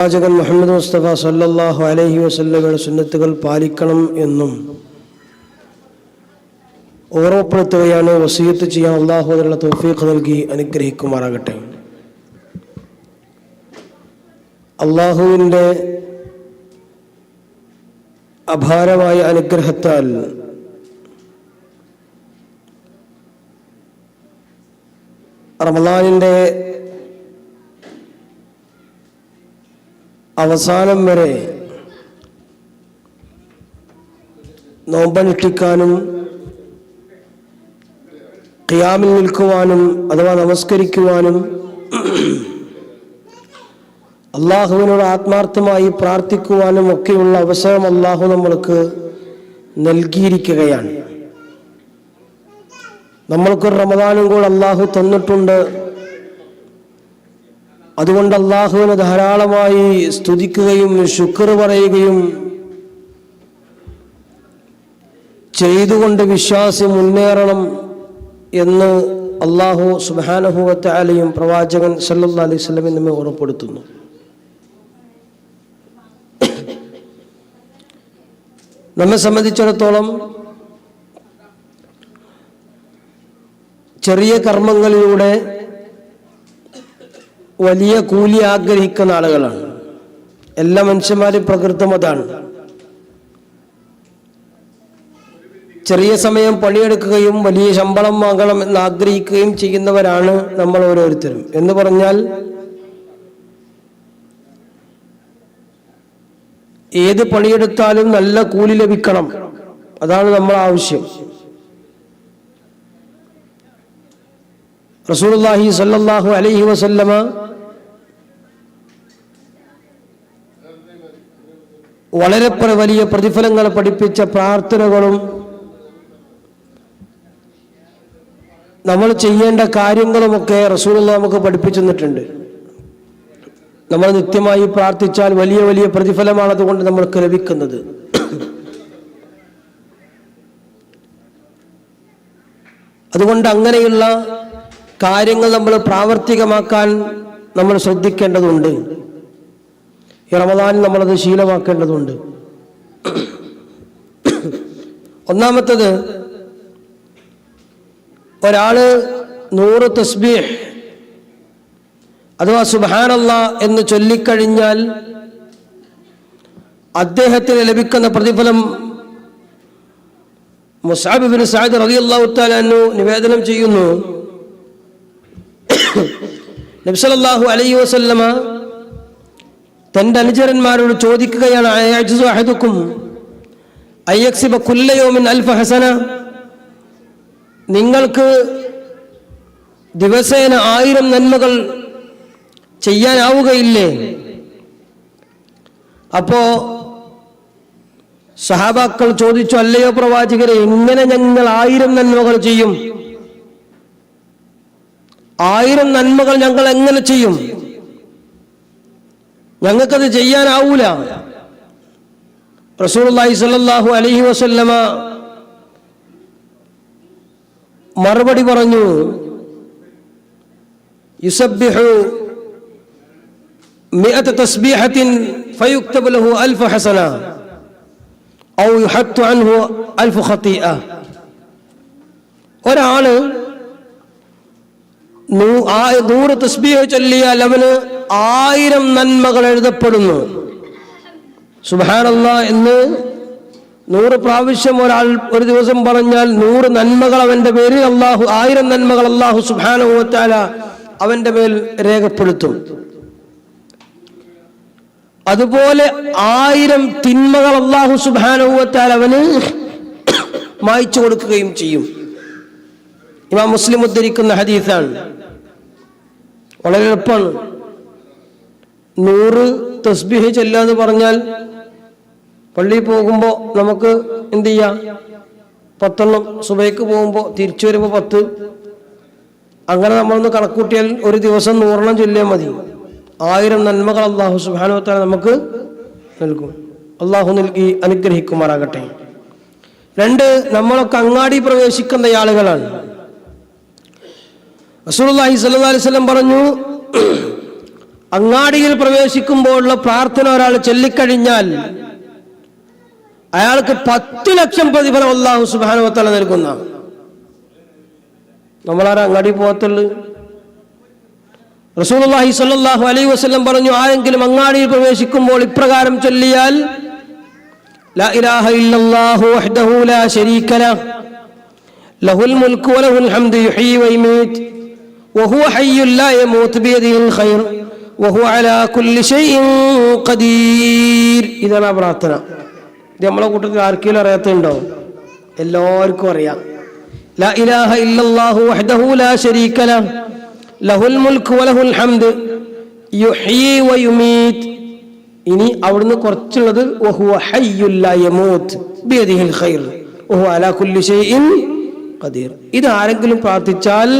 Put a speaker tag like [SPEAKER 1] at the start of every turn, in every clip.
[SPEAKER 1] പ്രവാചകൻ മുഹമ്മദ് മുസ്തഫ സല്ലാഹു അലഹി വസല്ലമയുടെ സുന്നത്തുകൾ പാലിക്കണം എന്നും ഓർമ്മപ്പെടുത്തുകയാണ് വസീയത്ത് ചെയ്യാൻ അള്ളാഹു തൗഫീഖ് നൽകി അനുഗ്രഹിക്കുമാറാകട്ടെ. അള്ളാഹുവിന്റെ അപാരമായ അനുഗ്രഹത്താൽ റമദാനിന്റെ അവസാനം വരെ നോമ്പനുഷ്ഠിക്കാനും ഖിയാമിൽ നിൽക്കുവാനും അഥവാ നമസ്കരിക്കുവാനും അള്ളാഹുവിനോട് ആത്മാർത്ഥമായി പ്രാർത്ഥിക്കുവാനും ഒക്കെയുള്ള അവസരം അള്ളാഹു നമ്മൾക്ക് നൽകിയിരിക്കുകയാണ്. നമ്മൾക്കൊരു റമദാനും കൂടെ അള്ളാഹു തന്നിട്ടുണ്ട്. അതുകൊണ്ട് അള്ളാഹുവിനെ ധാരാളമായി സ്തുതിക്കുകയും ശുക്ർ പറയുകയും ചെയ്തുകൊണ്ട് വിശ്വാസി മുന്നേറണം എന്ന് അള്ളാഹു സുബാനഹുവത്തെ അലയും പ്രവാചകൻ സല്ലാ അലൈഹി സ്വലമി നമ്മെ ഉറപ്പെടുത്തുന്നു നമ്മെ സംബന്ധിച്ചിടത്തോളം ചെറിയ കർമ്മങ്ങളിലൂടെ വലിയ കൂലി ആഗ്രഹിക്കുന്ന ആളുകളാണ്. എല്ലാ മനുഷ്യന്മാരും പ്രകൃതം അതാണ്. ചെറിയ സമയം പണിയെടുക്കുകയും വലിയ ശമ്പളം വാങ്ങണം എന്ന് ആഗ്രഹിക്കുകയും ചെയ്യുന്നവരാണ് നമ്മൾ ഓരോരുത്തരും. എന്ന് പറഞ്ഞാൽ ഏത് പണിയെടുത്താലും നല്ല കൂലി ലഭിക്കണം. അതാണ് നമ്മൾ ആവശ്യം. റസൂലുള്ളാഹി സല്ലല്ലാഹു അലൈഹി വസല്ലമ വളരെ വലിയ പ്രതിഫലങ്ങൾ പഠിപ്പിച്ച പ്രാർത്ഥനകളും നമ്മൾ ചെയ്യേണ്ട കാര്യങ്ങളുമൊക്കെ റസൂലുള്ള നമുക്ക് പഠിപ്പിച്ചു തന്നിട്ടുണ്ട്. നമ്മൾ നിത്യമായി പ്രാർത്ഥിച്ചാൽ വലിയ വലിയ പ്രതിഫലമാണ് അതുകൊണ്ട് നമ്മൾക്ക് ലഭിക്കുന്നത്. അതുകൊണ്ട് അങ്ങനെയുള്ള കാര്യങ്ങൾ നമ്മൾ പ്രാവർത്തികമാക്കാൻ നമ്മൾ ശ്രദ്ധിക്കേണ്ടതുണ്ട്. ഈ റമദാനിൽ നമ്മളത് ശീലമാക്കേണ്ടതുണ്ട്. ഒന്നാമത്തത് ഒരാൾ നൂറ് തസ്ബീഹ് അഥവാ സുബാനല്ല എന്ന് ചൊല്ലിക്കഴിഞ്ഞാൽ അദ്ദേഹത്തിന് ലഭിക്കുന്ന പ്രതിഫലം മുസാബിബിൻ സാദ് റബി അള്ളാഹു താലു നിവേദനം ചെയ്യുന്നു. നബ്സലല്ലാഹു അലൈ വസല്ലമ തന്റെ അനുചരന്മാരോട് ചോദിക്കുകയാണ് അഹദുക്കും? ഹസന? നിങ്ങൾക്ക് ദിവസേന ആയിരം നന്മകൾ ചെയ്യാനാവുകയില്ലേ? അപ്പോ സഹാബാക്കൾ ചോദിച്ചു അല്ലയോ പ്രവാചകരെ എങ്ങനെ ഞങ്ങൾ ആയിരം നന്മകൾ ചെയ്യും? ആയിരം നന്മകൾ ഞങ്ങൾ എങ്ങനെ ചെയ്യും? ഞങ്ങൾക്കത് ചെയ്യാനാവൂല. റസൂലുള്ളാഹി സ്വല്ലല്ലാഹു അലൈഹി വസല്ലമ മറുപടി പറഞ്ഞു യുസബ്ബിഹു മിഅത തസ്ബീഹത്തിൻ ഫയുക്തബ് ലഹു അൽഫ ഹസന ഔ യുഹത്തു അൻഹു അൽഫ ഖതീഅ ഒരാൾ നൂ- ആ- നൂറ് തസ്ബീഹ് ചൊല്ലിയാൽ അവന് ആയിരം നന്മകൾ എഴുതപ്പെടുന്നു. സുബാനല്ല എന്ന് നൂറ് പ്രാവശ്യം ഒരാൾ ഒരു ദിവസം പറഞ്ഞാൽ നൂറ് നന്മകൾ അവന്റെ പേരിൽ അള്ളാഹു ആയിരം നന്മകൾ അള്ളാഹു സുബാനുവത്താല അവന്റെ മേൽ രേഖപ്പെടുത്തും. അതുപോലെ ആയിരം തിന്മകൾ അള്ളാഹു സുബാനുവത്താൽ അവന് മായ്ച്ചു കൊടുക്കുകയും ചെയ്യും. ഇമാം മുസ്ലിം ഉദ്ധരിക്കുന്ന ഹദീസാണ്. വളരെ എളുപ്പമാണ്. നൂറ് തസ്ബിഹ് ചെല്ലാന്ന് പറഞ്ഞാൽ പള്ളിയിൽ പോകുമ്പോൾ നമുക്ക് എന്ത് ചെയ്യാം? പത്തെണ്ണം സുബൈക്ക് പോകുമ്പോൾ തിരിച്ചു വരുമ്പോൾ പത്ത്. അങ്ങനെ നമ്മളൊന്ന് കണക്കൂട്ടിയാൽ ഒരു ദിവസം നൂറെണ്ണം ചൊല്ലിയാൽ മതി. ആയിരം നന്മകൾ അള്ളാഹു സുബാനുവത്താൽ നമുക്ക് നൽകും. അള്ളാഹു നൽകി അനുഗ്രഹിക്കുമാറാകട്ടെ. രണ്ട് നമ്മളൊക്കെ അങ്ങാടി പ്രവേശിക്കുന്ന ആളുകളാണ്. റസൂലുള്ളാഹി സ്വല്ലല്ലാഹി അലൈഹി വസല്ലം പറഞ്ഞു അങ്ങാടിയിൽ പ്രവേശിക്കുമ്പോഴുള്ള പ്രാർത്ഥന ഒരാൾ ചൊല്ലിക്കഴിഞ്ഞാൽ അയാൾക്ക് പത്ത് ലക്ഷം പ്രതിഫലം അള്ളാഹു സുബാനുവത്തല നൽകുന്ന. നമ്മളാരാ അങ്ങാടി പോകത്തുള്ളു? റസൂലുള്ളാഹി സ്വല്ലല്ലാഹു അലൈ വസ്ലം പറഞ്ഞു ആരെങ്കിലും അങ്ങാടിയിൽ പ്രവേശിക്കുമ്പോൾ ഇപ്രകാരം ചൊല്ലിയാൽ لا ഇതാണ് ആ പ്രാർത്ഥന. ഇത് നമ്മളെ കൂട്ടത്തിൽ ആർക്കെങ്കിലും അറിയാത്തുണ്ടോ എല്ലാവർക്കും അറിയാം. لا إله إلا الله وحده لا شريك له له الملك وله الحمد يحيي ويميت ഇനി അവിടുന്ന് കുറച്ചുള്ളത് വഹുവ ഹയ്യുല്ല യമൂത്ത് ബിയദിഹിൽ ഖൈർ. വഹു അലാ കുല്ലി ഷൈഇൻ ഖദീർ. ഇത് ആരെങ്കിലും പ്രാർത്ഥിച്ചാൽ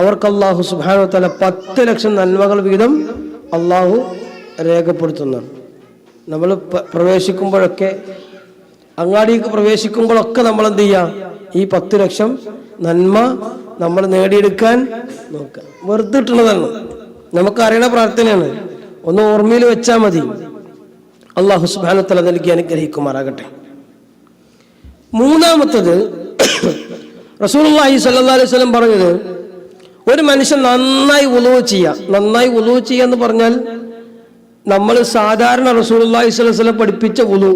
[SPEAKER 1] അവർക്ക് അല്ലാഹു الله വ وتعالى 10 ലക്ഷം നന്മകൾ വീതം അല്ലാഹു രേഖപ്പെടുത്തുന്നതാണ് നമ്മൾ പ്രവേശിക്കുമ്പോഴൊക്കെ അങ്ങാടിക്ക് പ്രവേശിക്കുമ്പോഴൊക്കെ നമ്മൾ എന്ത് ചെയ്യാം? ഈ പത്ത് ലക്ഷം നന്മ നമ്മൾ നേടിയെടുക്കാൻ നോക്കുക. വെറുതെ ഇട്ടുള്ളതാണ് നമുക്ക് അറിയണ പ്രാർത്ഥനയാണ്. ഒന്ന് ഓർമ്മയിൽ വെച്ചാൽ മതി. അള്ളാഹു സുബാനത്തല നൽകി അനുഗ്രഹിക്കുമാറാകട്ടെ. മൂന്നാമത്തത് സ്വല്ലല്ലാഹു അലൈഹി വസല്ലം പറഞ്ഞത് ഒരു മനുഷ്യൻ നന്നായി ഉളവ് ചെയ്യുക നന്നായി ഉളവ് ചെയ്യുക എന്ന് പറഞ്ഞാൽ നമ്മൾ സാധാരണ റസൂലുള്ളാഹി സ്വലം പഠിപ്പിച്ച ഉളു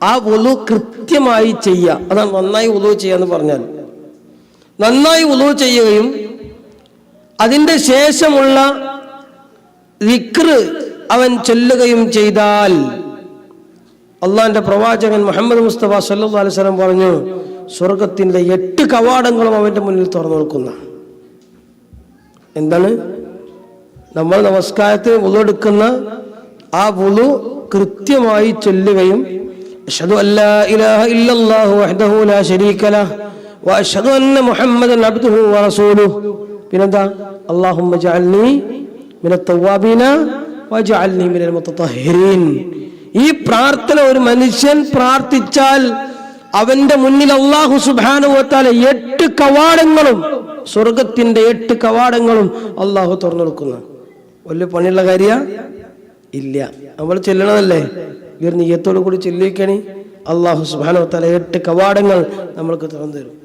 [SPEAKER 1] ആ ഉളു കൃത്യമായി ചെയ്യുക അതാണ് നന്നായി ഉളവ് ചെയ്യുക എന്ന് പറഞ്ഞാൽ. നന്നായി ഉളവ് ചെയ്യുകയും അതിന്റെ ശേഷമുള്ള വിക്ര് അവൻ ചൊല്ലുകയും ചെയ്താൽ അള്ളാന്റെ പ്രവാചകൻ മുഹമ്മദ് മുസ്തഫ സല്ലു അലൈഹി പറഞ്ഞു സ്വർഗത്തിന്റെ എട്ട് കവാടങ്ങളും അവന്റെ മുന്നിൽ തുറന്നു നിൽക്കുന്ന. എന്താണ്? നമ്മൾ നമസ്കാരത്തിന് വുളെടുക്കുന്ന ആ വുളു കൃത്യമായി ചൊല്ലുകയും ഇല്ലല്ലാഹു ലാ ശരീക വഅഷ്ഹദു അന്ന അല്ലാഹുമ്മ മിനൽ ഈ പ്രാർത്ഥന ഒരു മനുഷ്യൻ പ്രാർത്ഥിച്ചാൽ അവന്റെ മുന്നിൽ അള്ളാഹു സുബാനുവത്താലെ എട്ട് കവാടങ്ങളും സ്വർഗത്തിന്റെ എട്ട് കവാടങ്ങളും അള്ളാഹു തുറന്നു കൊടുക്കുന്നു. വലിയ പണിയുള്ള കാര്യ? ഇല്ല. നമ്മൾ ചെല്ലണതല്ലേ? ഇവർ നീയത്തോടു കൂടി ചെല്ലിക്കണി അള്ളാഹു സുബാനോ തല എട്ട് കവാടങ്ങൾ നമ്മൾക്ക് തുറന്നു തരും.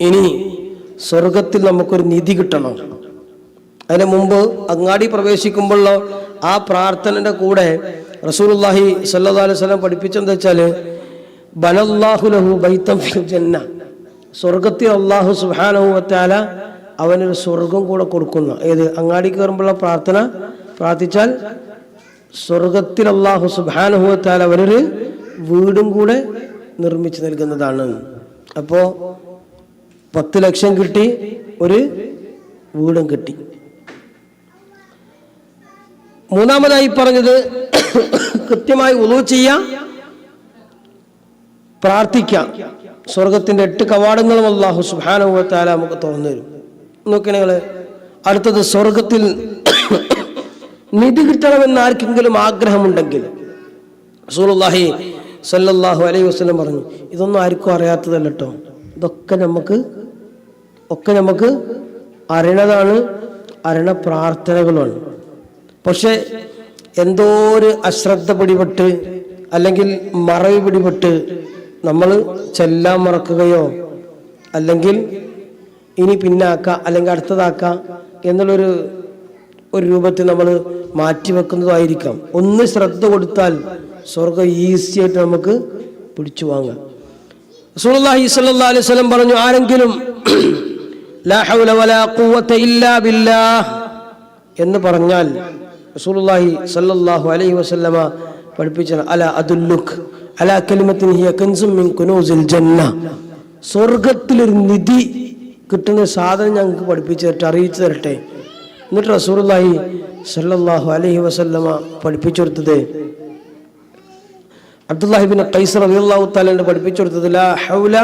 [SPEAKER 1] ഇനി സ്വർഗത്തിൽ നമുക്കൊരു നിധി കിട്ടണം. അതിന് മുമ്പ് അങ്ങാടി പ്രവേശിക്കുമ്പോഴോ ആ പ്രാർത്ഥനയുടെ കൂടെ റസൂലുള്ളാഹി സല്ലാ അലൈഹി വസല്ലം പഠിപ്പിച്ചെന്താ വെച്ചാൽ ബനല്ലാഹുലഹു ബൈത്തം ജന്ന സ്വർഗത്തിൽ അള്ളാഹു സുബ്ഹാനഹു വറ്റാല അവനൊരു സ്വർഗം കൂടെ കൊടുക്കുന്നു. ഏത്? അങ്ങാടി കയറുമ്പോഴുള്ള പ്രാർത്ഥന പ്രാർത്ഥിച്ചാൽ സ്വർഗത്തിൽ അള്ളാഹു സുബ്ഹാനഹു വതആല അവനൊരു വീടും കൂടെ നിർമ്മിച്ചു നൽകുന്നതാണ്. അപ്പോ പത്ത് ലക്ഷം കിട്ടി ഒരു വീടും കിട്ടി. മൂന്നാമതായി പറഞ്ഞത് കൃത്യമായി ഉളു ചെയ്യാം പ്രാർത്ഥിക്കാം. സ്വർഗത്തിന്റെ എട്ട് കവാടങ്ങളും അള്ളാഹു സുഹാനുഭവത്താല നമുക്ക് തുറന്നു തരും നോക്കി നിങ്ങൾ അടുത്തത് സ്വർഗത്തിൽ നിധി കിട്ടണമെന്ന് ആർക്കെങ്കിലും ആഗ്രഹമുണ്ടെങ്കിൽ റസൂലുള്ളാഹി സല്ലല്ലാഹു അലൈഹി വസല്ലം പറഞ്ഞു ഇതൊന്നും ആർക്കും അറിയാത്തതല്ല കേട്ടോ ഇതൊക്കെ നമുക്ക് ഒക്കെ നമുക്ക് അറിയണതാണ് അറിയണ പ്രാർത്ഥനകളാണ് പക്ഷെ എന്തോ ഒരു അശ്രദ്ധ പിടിപെട്ട് അല്ലെങ്കിൽ മറവി പിടിപെട്ട് നമ്മൾ ചെല്ലാൻ മറക്കുകയോ അല്ലെങ്കിൽ ഇനി പിന്നാക്കുക അല്ലെങ്കിൽ അടുത്തതാക്കുക എന്നുള്ളൊരു ഒരു രൂപത്തിൽ നമ്മൾ മാറ്റിവെക്കുന്നതായിരിക്കാം ഒന്ന് ശ്രദ്ധ കൊടുത്താൽ സ്വർഗം ഈസി ആയിട്ട് നമുക്ക് പിടിച്ചു വാങ്ങാം. റസൂലുള്ളാഹി അലൈഹി വസല്ലം പറഞ്ഞു ആരെങ്കിലും ലാ ഹൗല വലാ ഇല്ലാ ബില്ലാഹ് എന്ന് പറഞ്ഞാൽ റസൂലുള്ളാഹി സ്വല്ലല്ലാഹു അലൈഹി വസല്ലമ പഠിപ്പിച്ച അല അദുല്ലുക് ഹിയ സ്വർഗത്തിലൊരു നിധി കിട്ടുന്ന സാധനം ഞങ്ങൾക്ക് പഠിപ്പിച്ചു തരട്ടെ അറിയിച്ചു തരട്ടെ. എന്നിട്ട് റസൂലുള്ളാഹി സല്ലാഹു അലഹി വസല്ലമ പഠിപ്പിച്ചു കൊടുത്തത് അബ്ദുല്ലാഹിബിൻ ഖൈസർ റളിയല്ലാഹു തആല പഠിപ്പിച്ചു കൊടുത്തത് ലാ ഹൗല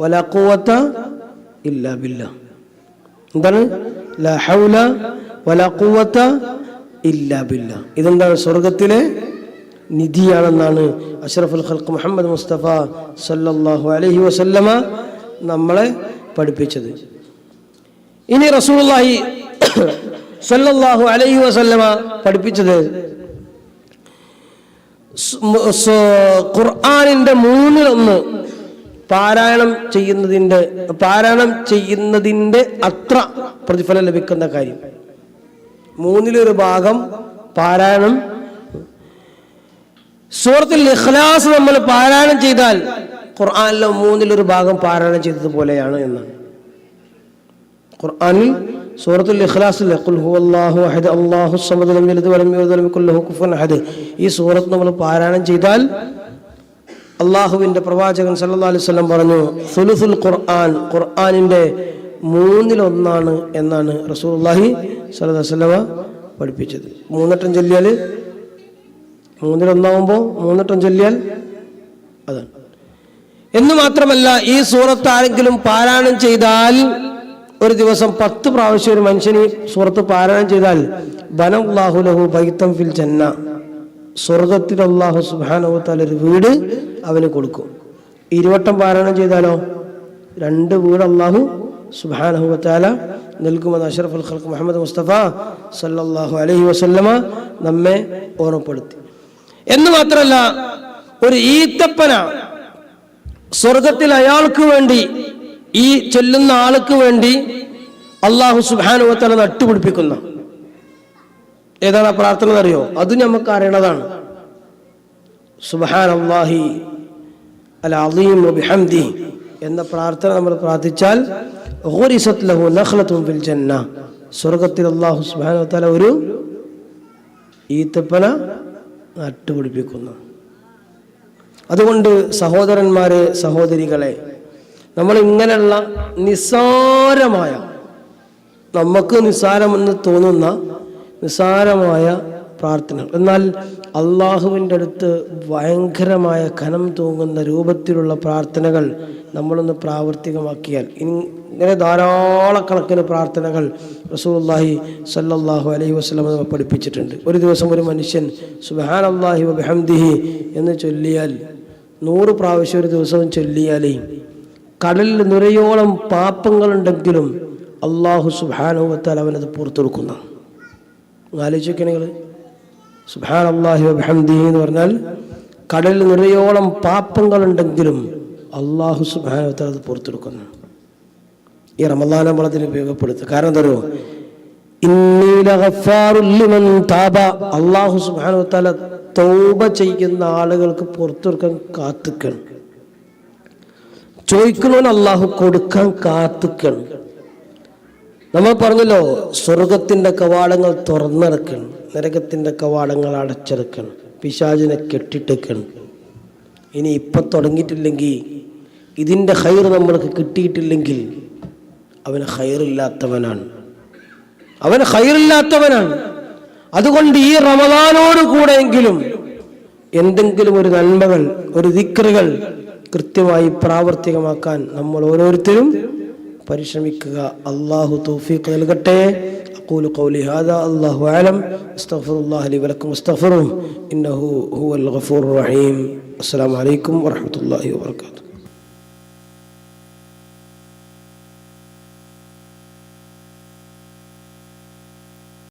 [SPEAKER 1] വലാ ഇല്ലാ എന്താണ്? ലാ ഹൗല വലാ ഇല്ലാ ഇതെന്താണ്? സ്വർഗത്തിലെ നിധിയാണെന്നാണ് അഷ്റഫുൽ ഖൽക്ക് മുഹമ്മദ് മുസ്തഫ സല്ലാഹു അലഹി വസല്ലമ നമ്മളെ പഠിപ്പിച്ചത്. ഇനി റസൂലുള്ളാഹി സല്ലാഹു അലഹി വസല്ലമ പഠിപ്പിച്ചത് ഖുർആാനിന്റെ മൂന്നിലൊന്ന് പാരായണം ചെയ്യുന്നതിന്റെ പാരായണം ചെയ്യുന്നതിന്റെ അത്ര പ്രതിഫലം ലഭിക്കുന്ന കാര്യം. മൂന്നിലൊരു ഭാഗം പാരായണം സൂറത്തിൽ ഇഖ്ലാസ് നമ്മൾ പാരായണം ചെയ്താൽ ഖുർആനിലെ മൂന്നിലൊരു ഭാഗം പാരായണം ചെയ്തതുപോലെയാണ് എന്ന്. ഖുർആാനിൽ സൂറത്തുൽ ഇഖ്ലാസിൽ ഖുൽ ഹുവല്ലാഹു അഹദ് അല്ലാഹു സമദ് ലം യലിദ് വലം യൂലദ് വലം യകുൽ ലഹു കുഫുവൻ അഹദ്. ഈ സൂറത്ത് നമ്മൾ പാരായണം ചെയ്താൽ അള്ളാഹുവിന്റെ പ്രവാചകൻ സല്ലല്ലാഹു അലൈഹി വസല്ലം പറഞ്ഞു സുലുസുൽ ഖുർആൻ ഖുർആനിന്റെ മൂന്നിലൊന്നാണ് എന്നാണ് റസൂലുള്ളാഹി സല്ലല്ലാഹു അലൈഹി വസല്ലമ പഠിപ്പിച്ചത്. മൂന്നെട്ടം ചൊല്ലിയാൽ മൂന്നിലൊന്നാവുമ്പോൾ മൂന്നിട്ടും ചൊല്ലിയാൽ അതാണ്. എന്ന് മാത്രമല്ല ഈ സൂറത്ത് ആരെങ്കിലും പാരായണം ചെയ്താൽ ഒരു ദിവസം പത്ത് പ്രാവശ്യം ഒരു മനുഷ്യന് ഈ സൂറത്ത് പാരായണം ചെയ്താൽ ബനല്ലാഹു ലഹു ബൈത്തം ഫിൽ ജന്ന. സ്വർഗത്തിൽ അള്ളാഹു സുബാനുത്താൽ ഒരു വീട് അവന് കൊടുക്കും. ഇരുവട്ടം പാരായണം ചെയ്താലോ? രണ്ട് വീട് അള്ളാഹു സുബാനഹുവത്താല നൽകുമെന്ന് അഷറഫ് അൽ ഖൽക്ക് മുഹമ്മദ് മുസ്തഫ സല്ലാഹു അലഹി വസല്ലമ നമ്മെ ഓർമ്മപ്പെടുത്തി. എന്ന് മാത്രമല്ല ഒരു ഈത്തപ്പന സ്വർഗത്തിൽ അയാൾക്ക് വേണ്ടി ഈ ചൊല്ലുന്ന ആൾക്ക് വേണ്ടി അള്ളാഹു സുബാനുവത്തല നട്ടുപിടിപ്പിക്കുന്ന. ഏതാണ് ആ പ്രാർത്ഥന എന്നറിയോ? അത് നമുക്ക് അറിയണതാണ്. സുബാൻ അള്ളാഹി അൽ അലീം ബിഹംദി എന്ന പ്രാർത്ഥന നമ്മൾ പ്രാർത്ഥിച്ചാൽ സ്വർഗത്തിൽ അള്ളാഹു സുബാനുവത്തല ഒരു ഈത്തപ്പന നട്ടുപിടിപ്പിക്കുന്നു. അതുകൊണ്ട് സഹോദരന്മാരെ സഹോദരികളെ നമ്മൾ ഇങ്ങനെയുള്ള നിസ്സാരമായ നമുക്ക് നിസ്സാരമെന്ന് തോന്നുന്ന നിസ്സാരമായ പ്രാർത്ഥന എന്നാൽ അള്ളാഹുവിന്റെ അടുത്ത് ഭയങ്കരമായ കനം തൂങ്ങുന്ന രൂപത്തിലുള്ള പ്രാർത്ഥനകൾ നമ്മളൊന്ന് പ്രാവർത്തികമാക്കിയാൽ ഇങ്ങനെ ധാരാളക്കണക്കിന് പ്രാർത്ഥനകൾ റസൂലുള്ളാഹി സല്ലല്ലാഹു അലൈഹി നമ്മെ പഠിപ്പിച്ചിട്ടുണ്ട്. ഒരു ദിവസം ഒരു മനുഷ്യൻ സുബഹാൻ അള്ളാഹി വബിഹംദിഹി എന്ന് ചൊല്ലിയാൽ നൂറ് പ്രാവശ്യം ഒരു ദിവസവും ചൊല്ലിയാലേ കടലിൽ നിറയോളം പാപ്പങ്ങളുണ്ടെങ്കിലും അള്ളാഹു സുബാനുവത്താൽ അവനത് പുറത്തെടുക്കുന്ന ആലോചിക്കണേ നിങ്ങൾ സുബാൻ അള്ളാഹി വബിഹംദിഹി എന്ന് പറഞ്ഞാൽ കടലിൽ നിറയോളം പാപ്പങ്ങളുണ്ടെങ്കിലും അള്ളാഹു സുബാനുവത്താൽ അത് പുറത്തെടുക്കുന്നു ഈ റമദാൻ അതിന് ഉപയോഗപ്പെടുത്തുക കാരണം പറയുക അള്ളാഹു സുബാനു തല തൗബ. ചെയ്യുന്ന ആളുകൾക്ക് പുറത്തെടുക്കാൻ കാത്തുക്കണം. ചോദിക്കുന്നവൻ അള്ളാഹു കൊടുക്കാൻ കാത്തുക്കണം. നമ്മൾ പറഞ്ഞല്ലോ സ്വർഗത്തിന്റെ കവാടങ്ങൾ തുറന്നെടുക്കണം. നരകത്തിന്റെ കവാടങ്ങൾ അടച്ചെടുക്കണം. പിശാചിനെ കെട്ടിട്ടേക്കണം ഇനി ഇപ്പൊ തുടങ്ങിയിട്ടില്ലെങ്കിൽ ഇതിന്റെ ഹൈർ നമ്മൾക്ക് കിട്ടിയിട്ടില്ലെങ്കിൽ അവന് ഹൈറില്ലാത്തവനാണ് അവൻ ഹൈറില്ലാത്തവനാണ് അതുകൊണ്ട് ഈ റമദാനോട് കൂടെയെങ്കിലും എന്തെങ്കിലും ഒരു നന്മകൾ ഒരു ദിക്റുകൾ കൃത്യമായി പ്രാവർത്തികമാക്കാൻ നമ്മൾ ഓരോരുത്തരും പരിശ്രമിക്കുക അള്ളാഹു തൗഫീഖ് നൽകട്ടെ أقول قولي هذا الله أعلم استغفر الله لي ولكم استغفروه إنه هو الغفور الرحيم السلام عليكم ورحمة الله وبركاته